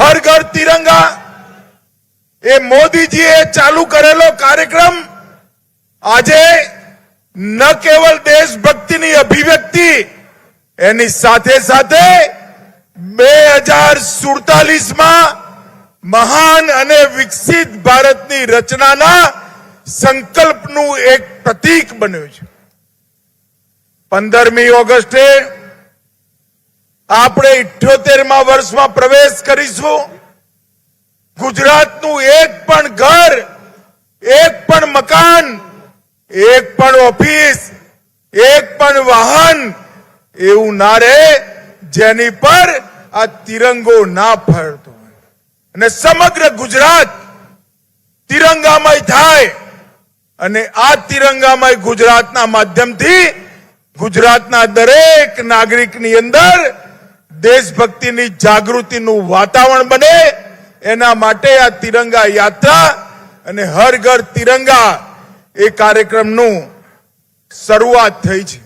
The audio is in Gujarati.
હર ઘર તિરંગા. એ મોદીજીએ ચાલુ કરેલો કાર્યક્રમ આજે ન કેવલ દેશભક્તિની અભિવ્યક્તિ, એની સાથે સાથે બે હજાર સુડતાલીસમાં મહાન અને વિકસિત ભારતની રચનાના સંકલ્પનું એક પ્રતીક બન્યું છે. પંદરમી ઓગસ્ટે આપણે ઇઠ્યોતેરમાં વર્ષમાં પ્રવેશ કરીશું. ગુજરાતનું એક પણ ઘર, એક પણ મકાન, એક પણ ઓફિસ, એક પણ વાહન, એવું ના રહે, જેની પર આ તિરંગો ના ફરતો હોય. અને સમગ્ર ગુજરાત તિરંગામય થાય. અને આ તિરંગામય ગુજરાતના માધ્યમથી ગુજરાતના દરેક નાગરિકની અંદર દેશભક્તિની જાગૃતિનું વાતાવરણ બને, એના માટે આ તિરંગા યાત્રા અને હર ઘર તિરંગા એ કાર્યક્રમનું શરૂઆત થઈ છે.